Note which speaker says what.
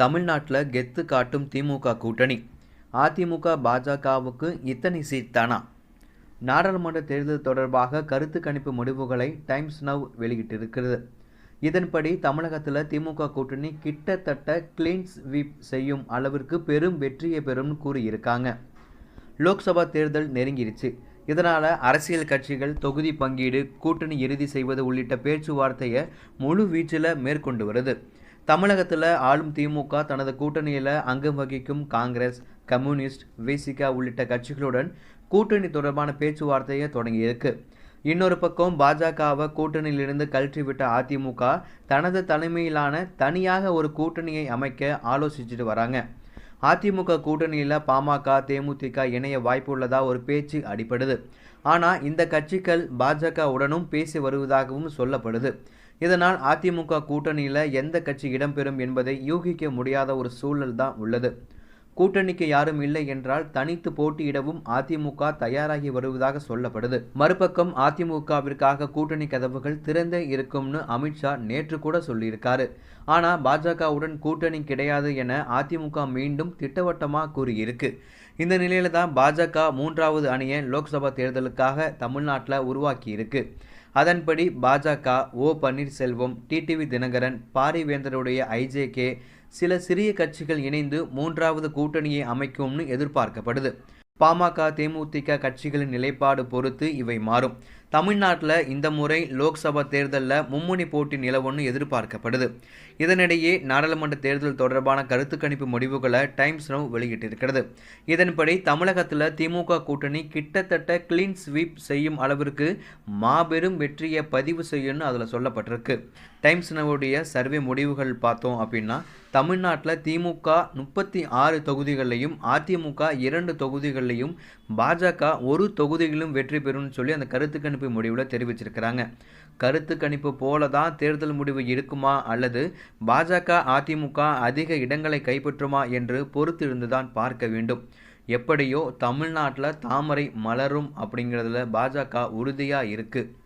Speaker 1: தமிழ்நாட்டில் கெத்து காட்டும் திமுக கூட்டணி அதிமுக பாஜகவுக்கு இத்தனை சீட் தானா நாடாளுமன்ற தேர்தல் தொடர்பாக கருத்து கணிப்பு முடிவுகளை டைம்ஸ் நவ் வெளியிட்டிருக்கிறது இதன்படி தமிழகத்தில் திமுக கூட்டணி கிட்டத்தட்ட கிளீன்ஸ் வீப் செய்யும் அளவிற்கு பெரும் வெற்றியை பெறும்னு கூறியிருக்காங்க லோக்சபா தேர்தல் நெருங்கிருச்சு இதனால் அரசியல் கட்சிகள் தொகுதி பங்கீடு கூட்டணி இறுதி செய்வது உள்ளிட்ட பேச்சுவார்த்தையை முழு வீச்சில் மேற்கொண்டு வருது தமிழகத்தில் ஆளும் திமுக தனது கூட்டணியில் அங்கம் வகிக்கும் காங்கிரஸ் கம்யூனிஸ்ட் விசிகா உள்ளிட்ட கட்சிகளுடன் கூட்டணி தொடர்பான பேச்சுவார்த்தையை தொடங்கியிருக்கு இன்னொரு பக்கம் பாஜகவை கூட்டணியிலிருந்து கழற்றிவிட்ட அதிமுக தனது தலைமையிலான தனியாக ஒரு கூட்டணியை அமைக்க ஆலோசிச்சுட்டு வராங்க அதிமுக கூட்டணியில் பாமக தேமுதிக இணைய உள்ளதா ஒரு பேச்சு அடிப்படுது ஆனால் இந்த கட்சிகள் பாஜகவுடனும் பேசி வருவதாகவும் சொல்லப்படுது இதனால் அதிமுக கூட்டணியில் எந்த கட்சி இடம்பெறும் என்பதை யூகிக்க முடியாத ஒரு சூழல் தான் உள்ளது கூட்டணிக்கு யாரும் இல்லை என்றால் தனித்து போட்டியிடவும் அதிமுக தயாராகி வருவதாக சொல்லப்படுது மறுபக்கம் அதிமுகவிற்காக கூட்டணி கதவுகள் திறந்தே இருக்கும்னு அமித்ஷா நேற்று கூட சொல்லியிருக்காரு ஆனால் பாஜகவுடன் கூட்டணி கிடையாது என அதிமுக மீண்டும் திட்டவட்டமாக கூறியிருக்கு இந்த நிலையில தான் பாஜக மூன்றாவது அணியை லோக்சபா தேர்தலுக்காக தமிழ்நாட்டில் உருவாக்கியிருக்கு அதன்படி பாஜக ஓ பன்னீர்செல்வம் டிடிவி தினகரன் பாரிவேந்தருடைய ஐஜேகே சில சிறிய கட்சிகள் இணைந்து மூன்றாவது கூட்டணியை அமைக்கும்னு எதிர்பார்க்கப்படுது பாமக தேமுதிக கட்சிகளின் நிலைப்பாடு பொறுத்து இவை மாறும் தமிழ்நாட்டில் இந்த முறை லோக்சபா தேர்தலில் மும்முனி போட்டி நிலவொன்று எதிர்பார்க்கப்படுது இதனிடையே நாடாளுமன்ற தேர்தல் தொடர்பான கருத்து கணிப்பு முடிவுகளை டைம்ஸ் நவ் வெளியிட்டிருக்கிறது இதன்படி தமிழகத்தில் திமுக கூட்டணி கிட்டத்தட்ட கிளீன் ஸ்வீப் செய்யும் அளவிற்கு மாபெரும் வெற்றியை பதிவு செய்யும்னு அதில் சொல்லப்பட்டிருக்கு டைம்ஸ் நவுடைய சர்வே முடிவுகள் பார்த்தோம் அப்படின்னா தமிழ்நாட்டில் திமுக முப்பத்தி ஆறு தொகுதிகளையும் அதிமுக இரண்டு தொகுதிகளையும் பாஜக ஒரு தொகுதியிலும் வெற்றி பெறும்னு சொல்லி அந்த கருத்து கணிப்பு கணிப்பு முடிவில் தெரிவிச்சிருக்கிறாங்க கருத்து கணிப்பு போல தான் தேர்தல் முடிவு இருக்குமா அல்லது பாஜக அதிமுக அதிக இடங்களை கைப்பற்றுமா என்று பொறுத்திருந்துதான் பார்க்க வேண்டும் எப்படியோ தமிழ்நாட்டில் தாமரை மலரும் அப்படிங்கிறதுல பாஜக உறுதியாக இருக்குது